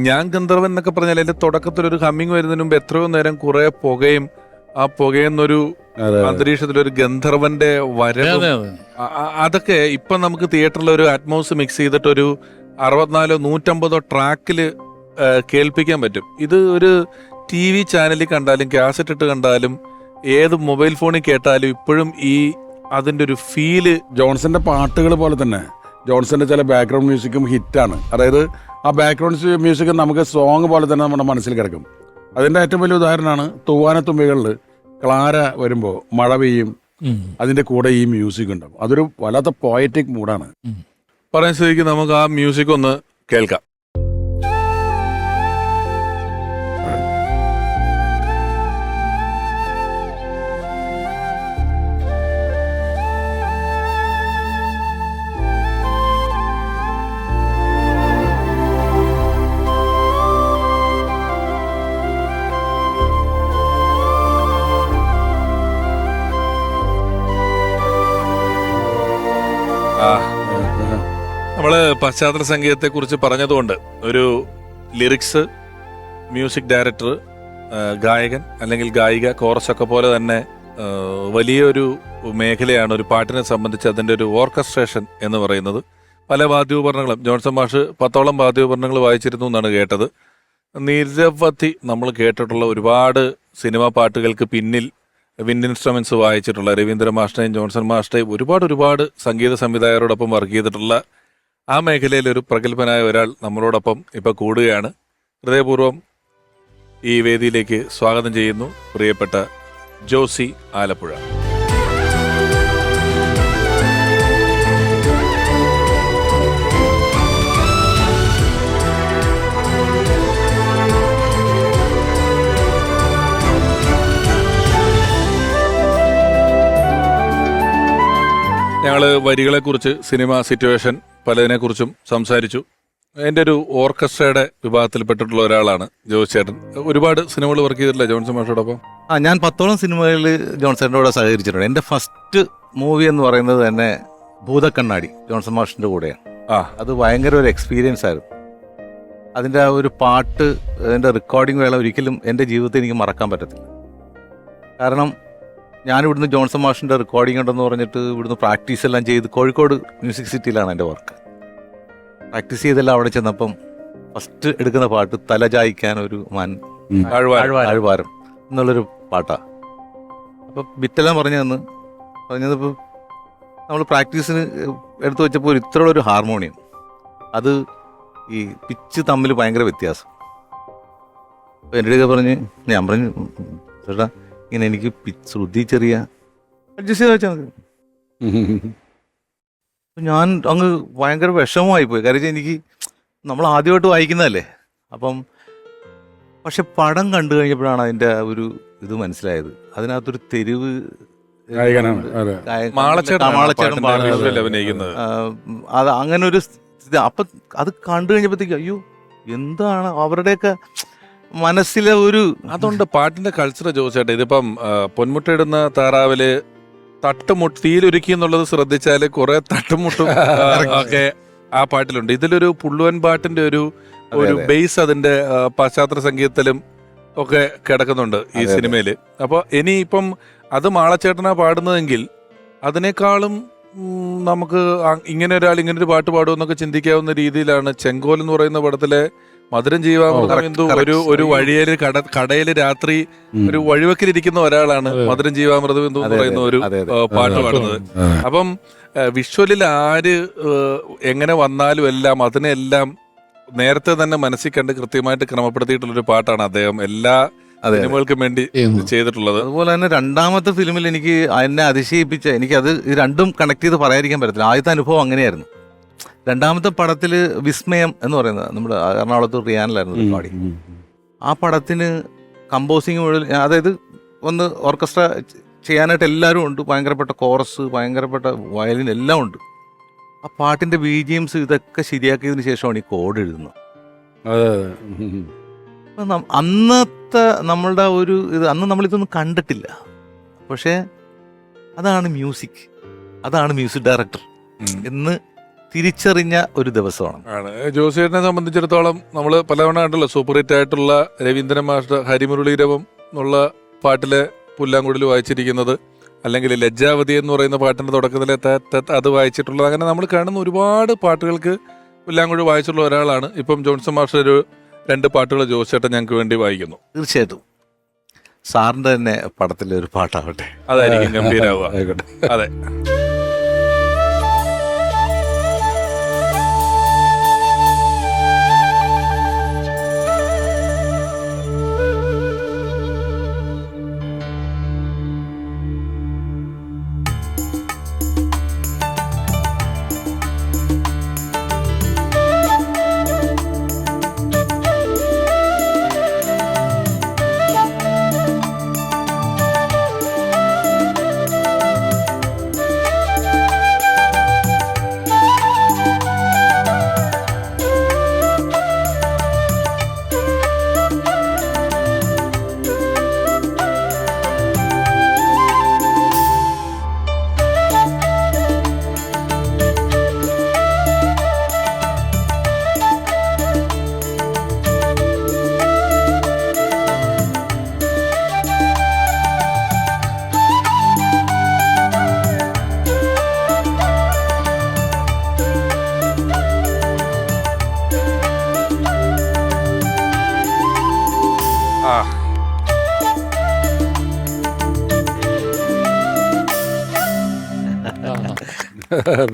ഞാൻ ഗന്ധർവൻ എന്നൊക്കെ പറഞ്ഞാൽ അതിന്റെ തുടക്കത്തിൽ ഒരു ഹമ്മിങ് വരുന്നതിന് മുമ്പ് എത്രയോ നേരം കുറെ പുകയും ആ പുകയെന്നൊരു അന്തരീക്ഷത്തിൽ ഒരു ഗന്ധർവന്റെ വരവും ആ- അതൊക്കെ ഇപ്പൊ നമുക്ക് തിയേറ്ററിൽ ഒരു അറ്റ്മോസ് മിക്സ് ചെയ്തിട്ട് ഒരു അറുപത്തിനാലോ നൂറ്റമ്പതോ ട്രാക്കിൽ കേൾപ്പിക്കാൻ പറ്റും. ഇത് ഒരു ടി വി ചാനലിൽ കണ്ടാലും കാസറ്റ് ഇട്ട് കണ്ടാലും ഏത് മൊബൈൽ ഫോണിൽ കേട്ടാലും ഇപ്പോഴും ഈ അതിന്റെ ഒരു ഫീൽ ജോൺസന്റെ പാട്ടുകൾ പോലെ തന്നെ. ജോൺസന്റെ ചില ബാക്ക്ഗ്രൗണ്ട് മ്യൂസിക്കും ഹിറ്റാണ് അതായത് ആ ബാക്ക്ഗ്രൗണ്ട് മ്യൂസിക് നമുക്ക് സോങ് പോലെ തന്നെ നമ്മുടെ മനസ്സിൽ കിടക്കും. അതിന്റെ ഏറ്റവും വലിയ ഉദാഹരണമാണ് തൂവാനത്തുമ്പികളിൽ ക്ലാര വരുമ്പോൾ മഴ പെയ്യും. അതിന്റെ കൂടെ ഈ മ്യൂസിക് ഉണ്ടാവും. അതൊരു വല്ലാത്ത പോയറ്റിക് മൂഡാണ് പറയാൻ ശ്രദ്ധിക്കും നമുക്ക് ആ മ്യൂസിക് ഒന്ന് കേൾക്കാം. പശ്ചാത്തല സംഗീതത്തെക്കുറിച്ച് പറഞ്ഞതുകൊണ്ട് ഒരു ലിറിക്സ് മ്യൂസിക് ഡയറക്ടർ ഗായകൻ അല്ലെങ്കിൽ ഗായിക കോറസ് ഒക്കെ പോലെ തന്നെ വലിയൊരു മേഖലയാണ് ഒരു പാട്ടിനെ സംബന്ധിച്ച് അതിന്റെ ഒരു ഓർക്കസ്ട്രേഷൻ എന്ന് പറയുന്നത്. പല വാദ്യോപകരണങ്ങളും ജോൺസൺ മാഷ് പത്തോളം വാദ്യോപകരണങ്ങൾ വായിച്ചിരുന്നു എന്നാണ് കേട്ടത്. നിരവധി നമ്മൾ കേട്ടിട്ടുള്ള ഒരുപാട് സിനിമാ പാട്ടുകൾക്ക് പിന്നിൽ വിൻഡ് ഇൻസ്ട്രുമെന്റ്സ് വായിച്ചിട്ടുള്ള രവീന്ദ്ര മാഷ്ടയും ജോൺസൺ മാഷ്ടയും ഒരുപാട് ഒരുപാട് സംഗീത സംവിധായകരോടൊപ്പം വർക്ക് ചെയ്തിട്ടുള്ള ആ മേഖലയിൽ ഒരു പ്രഗത്ഭനായ ഒരാൾ നമ്മളോടൊപ്പം ഇപ്പൊ കൂടുകയാണ്. ഹൃദയപൂർവം ഈ വേദിയിലേക്ക് സ്വാഗതം ചെയ്യുന്നു പ്രിയപ്പെട്ട ജോസി ആലപ്പുഴ. ഞങ്ങൾ വരികളെക്കുറിച്ച് സിനിമ സിറ്റുവേഷൻ പലതിനെക്കുറിച്ചും സംസാരിച്ചു. എന്റെ ഒരു ഓർക്കസ്ട്രയുടെ വിഭാഗത്തിൽപ്പെട്ടിട്ടുള്ള ഒരാളാണ് ജോസ് ചേട്ടൻ. ഒരുപാട് സിനിമകൾ വർക്ക് ചെയ്തിട്ടില്ല ജോൺസൺ മാഷോടൊപ്പം? ആ ഞാൻ പത്തോളം സിനിമകളിൽ ജോൺസന്റെ കൂടെ സഹകരിച്ചിട്ടുണ്ട്. എന്റെ ഫസ്റ്റ് മൂവി എന്ന് പറയുന്നത് തന്നെ ഭൂതക്കണ്ണാടി ജോൺസൺ മാഷിന്റെ കൂടെയാണ്. ആ. അത് ഭയങ്കര ഒരു എക്സ്പീരിയൻസ് ആയിരുന്നു. അതിന്റെ ആ ഒരു പാട്ട് അതിന്റെ റെക്കോർഡിംഗ് വേള ഒരിക്കലും എന്റെ ജീവിതത്തിൽ എനിക്ക് മറക്കാൻ പറ്റത്തില്ല. കാരണം ഞാൻ ഇവിടുന്ന് ജോൺസൺ മാഷിന്റെ റെക്കോർഡിംഗ് ഉണ്ടെന്ന് പറഞ്ഞിട്ട് ഇവിടുന്ന് പ്രാക്ടീസ് എല്ലാം ചെയ്ത് കോഴിക്കോട് മ്യൂസിക് സിറ്റിയിലാണ് എന്റെ വർക്ക് പ്രാക്ടീസ് ചെയ്തെല്ലാം അവിടെ ചെന്നപ്പം ഫസ്റ്റ് എടുക്കുന്ന പാട്ട് തല ജായിക്കാൻ ഒരു മാൻ ആഴ്വാരം. എന്നുള്ളൊരു പാട്ടാണ് അപ്പോൾ ബിറ്റെല്ലാം പറഞ്ഞു തന്ന്. പറഞ്ഞതിപ്പോൾ നമ്മൾ പ്രാക്ടീസിന് എടുത്തു വെച്ചപ്പോൾ ഒരു ഇത്ര ഒരു ഹാർമോണിയം അത് ഈ പിച്ച് തമ്മിൽ ഭയങ്കര വ്യത്യാസം. അപ്പോൾ എന്റെ അടുക്ക പറഞ്ഞ് ഞാൻ പറഞ്ഞു "ഉം, ഉം, ചേട്ടാ ഇങ്ങനെ എനിക്ക് ശ്രുതി ചെറിയ അഡ്ജസ്റ്റ് ചെയ്ത് വെച്ചാൽ മതി. ഞാൻ അങ്ങ് ഭയങ്കര വിഷമമായി പോയി. കാര്യം വെച്ചാൽ എനിക്ക് നമ്മൾ ആദ്യമായിട്ട് വായിക്കുന്നതല്ലേ? അപ്പം പക്ഷെ പടം കണ്ടു കഴിഞ്ഞപ്പോഴാണ് അതിന്റെ ഒരു ഇത് മനസ്സിലായത്. അതിനകത്തൊരു തെരുവ് അതെ. അങ്ങനെ ഒരു അപ്പൊ അത് കണ്ടു കഴിഞ്ഞപ്പോഴത്തേക്ക് അയ്യോ എന്താണ് അവരുടെയൊക്കെ മനസ്സിലെ ഒരു അതുകൊണ്ട് പാട്ടിന്റെ കൾച്ചർ ചോദിച്ചേട്ടെ ഇതിപ്പം പൊന്മുട്ടയിടുന്ന താറാവിൽ തട്ടുമുട്ട് തീയിലൊരുക്കി എന്നുള്ളത് ശ്രദ്ധിച്ചാൽ കുറെ തട്ടുമുട്ടും ഒക്കെ ആ പാട്ടിലുണ്ട്. ഇതിലൊരു പുള്ളുവൻ പാട്ടിന്റെ ഒരു ഒരു ബേസ് അതിന്റെ പശ്ചാത്തല പാശ്ചാത്യ സംഗീതത്തിലും ഒക്കെ കിടക്കുന്നുണ്ട് ഈ അതെ, അപ്പോൾ സിനിമയിൽ. അപ്പൊ ഇനി ഇപ്പം അത് മാളച്ചേട്ടനാ പാടുന്നതെങ്കിൽ അതിനേക്കാളും നമുക്ക് ഇങ്ങനെ ഒരാൾ ഇങ്ങനെ ഒരു പാട്ട് പാടുമെന്നൊക്കെ ചിന്തിക്കാവുന്ന രീതിയിലാണ് ചെങ്കോൽ എന്ന് പറയുന്ന പടത്തിലെ മധുരം ജീവാമൃതം ഒരു ഒരു വഴിയേൽ കട കടയിൽ രാത്രി. ഒരു വഴിവക്കിലിരിക്കുന്ന ഒരാളാണ്. മധുരം ജീവാമൃതം എന്ന് പറയുന്ന ഒരു പാട്ട്. പാടുന്നത്. അപ്പം വിഷ്വലിൽ ആര് എങ്ങനെ വന്നാലും എല്ലാം അതിനെല്ലാം നേരത്തെ തന്നെ മനസ്സിൽ കണ്ട് കൃത്യമായിട്ട് ക്രമപ്പെടുത്തിയിട്ടുള്ള ഒരു പാട്ടാണ് അദ്ദേഹം എല്ലാ സിനിമകൾക്കും വേണ്ടി ചെയ്തിട്ടുള്ളത്. അതുപോലെ തന്നെ രണ്ടാമത്തെ ഫിലിമിൽ എനിക്ക് എന്നെ അതിശയിപ്പിച്ച എനിക്കത് അത് രണ്ടും കണക്ട് ചെയ്ത് പറയാതിരിക്കാൻ പറ്റത്തില്ല. ആദ്യത്തെ അനുഭവം അങ്ങനെയായിരുന്നു. രണ്ടാമത്തെ പടത്തിൽ വിസ്മയം എന്ന് പറയുന്നത് നമ്മുടെ എറണാകുളത്ത് റിയാനിലായിരുന്നു പാടി. ആ പടത്തിന് കമ്പോസിങ് മുഴുവൻ അതായത് ഒന്ന് ഓർക്കസ്ട്ര ചെയ്യാനായിട്ട് എല്ലാവരും ഉണ്ട്. ഭയങ്കരപ്പെട്ട കോറസ് ഭയങ്കരപ്പെട്ട വയലിൻ എല്ലാം ഉണ്ട്. ആ പാട്ടിന്റെ ബി ജി എംസ് ഇതൊക്കെ ശരിയാക്കിയതിന് ശേഷമാണ് ഈ കോഡ് എഴുതുന്നത്. അന്നത്തെ നമ്മളുടെ ഒരു ഇത് അന്ന് നമ്മളിതൊന്നും കണ്ടിട്ടില്ല. പക്ഷേ അതാണ് മ്യൂസിക് അതാണ് മ്യൂസിക് ഡയറക്ടർ എന്ന് തിരിച്ചറിഞ്ഞ ഒരു ദിവസമാണ്. ആണ്. ജോസിയേട്ടനെ സംബന്ധിച്ചിടത്തോളം നമ്മൾ പലതവണ കണ്ടല്ലോ സൂപ്പർ ഹിറ്റ് ആയിട്ടുള്ള രവീന്ദ്രൻ മാസ്റ്റർ ഹരിമുരളീരവം എന്നുള്ള പാട്ടിലെ പുല്ലാങ്കുഴൽ വായിച്ചിരിക്കുന്നത് അല്ലെങ്കിൽ ലജ്ജാവതി എന്ന് പറയുന്ന പാട്ടിന്റെ തുടക്കത്തിലെ ത- ത- അത് വായിച്ചിട്ടുള്ളത്. അങ്ങനെ നമ്മൾ കാണുന്ന ഒരുപാട് പാട്ടുകൾക്ക് പുല്ലാങ്കുഴൽ വായിച്ചിട്ടുള്ള ഒരാളാണ്. ഇപ്പം ജോൺസൺ മാസ്റ്റർ ഒരു രണ്ട് പാട്ടുകൾ ജോസേട്ടൻ ഞങ്ങൾക്ക് വേണ്ടി വായിക്കുന്നു. തീർച്ചയായിട്ടും. സാറിന്റെ തന്നെ പടത്തിലെ ഒരു പാട്ടാവട്ടെ. അതായിരിക്കും ഗംഭീരാവുക. ആയിക്കോട്ടെ. അതെ.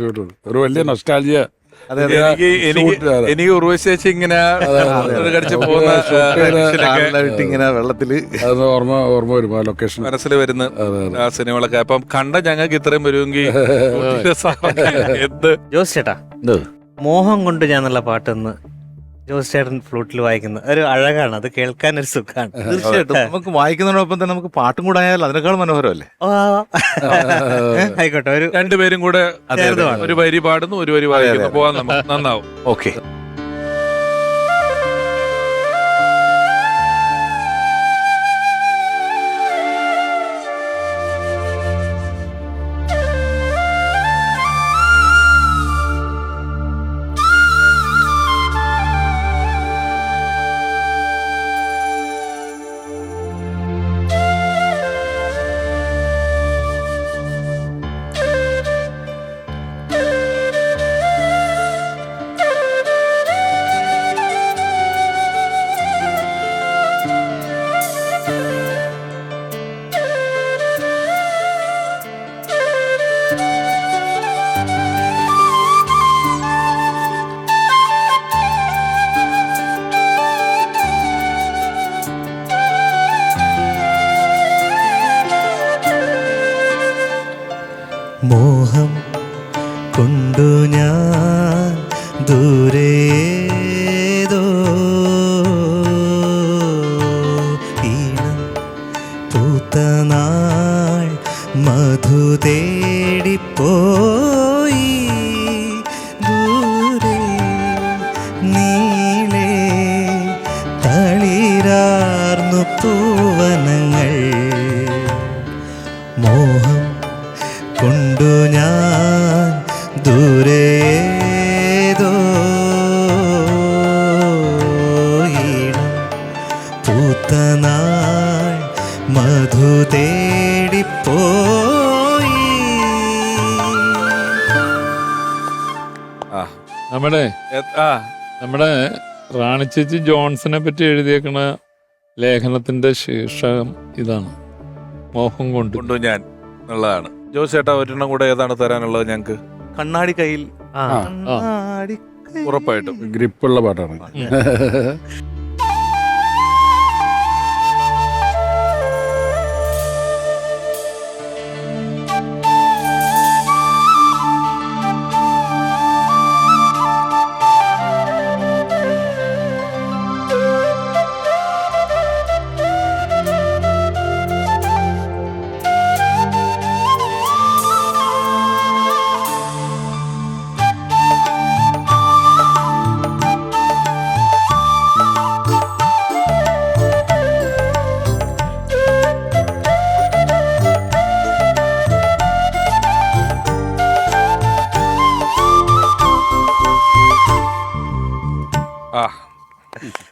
Beautiful. ഒരു വലിയ നൊസ്റ്റാൾജിയ എനിക്ക് എനിക്ക് എനിക്ക് ഉർവശേഷി ഇങ്ങനെ കടിച്ച് പോകുന്ന ഇങ്ങനെ വെള്ളത്തിൽ. അത് ഓർമ്മ ഓർമ്മ വരും ആ ലൊക്കേഷൻ മനസ്സിൽ വരുന്ന ആ സിനിമകളൊക്കെ. അപ്പം കണ്ട ഞങ്ങൾക്ക് ഇത്രയും വരുമെങ്കിൽ എന്ത്? ജോസ് ചേട്ടാ മോഹം കൊണ്ട് ഞാൻ നല്ല പാട്ടെന്ന് ജോസ് ചേട്ടൻ ഫ്ലൂട്ടിൽ വായിക്കുന്ന ഒരു അഴകാണ്. അത് കേൾക്കാൻ ഒരു സുഖമാണ് തീർച്ചയായിട്ടും. നമുക്ക് വായിക്കുന്നതിനോടൊപ്പം തന്നെ നമുക്ക് പാട്ടും കൂടെ ആയാൽ അതിനേക്കാൾ മനോഹരമല്ലേ? ആയിക്കോട്ടെ ഒരു രണ്ടുപേരും കൂടെ. ഒരു വരി പാടുന്നു ഒരു വരി വായിക്കുന്നു. പോവാൻ നമുക്ക്. നന്നാവും. ഓക്കെ. പൂത്ത നാൾ മധു തേടിപ്പോയി നമ്മുടെ ആ. നമ്മുടെ റാണി ചേച്ചി ജോൺസനെ പറ്റി എഴുതിയേക്കണ ലേഖനത്തിന്റെ ശീർഷകം ഇതാണ്. മോഹം കൊണ്ട്. കൊണ്ടു ഞാൻ എന്നുള്ളതാണ് ജോസ് ചേട്ടാ ഒരെണ്ണം കൂടെ ഏതാണ് തരാനുള്ളത് ഞങ്ങക്ക്. കണ്ണാടി കയ്യിൽ. ഉറപ്പായിട്ടും. ഗ്രിപ്പുള്ള പാട്ടാണ്. ああ。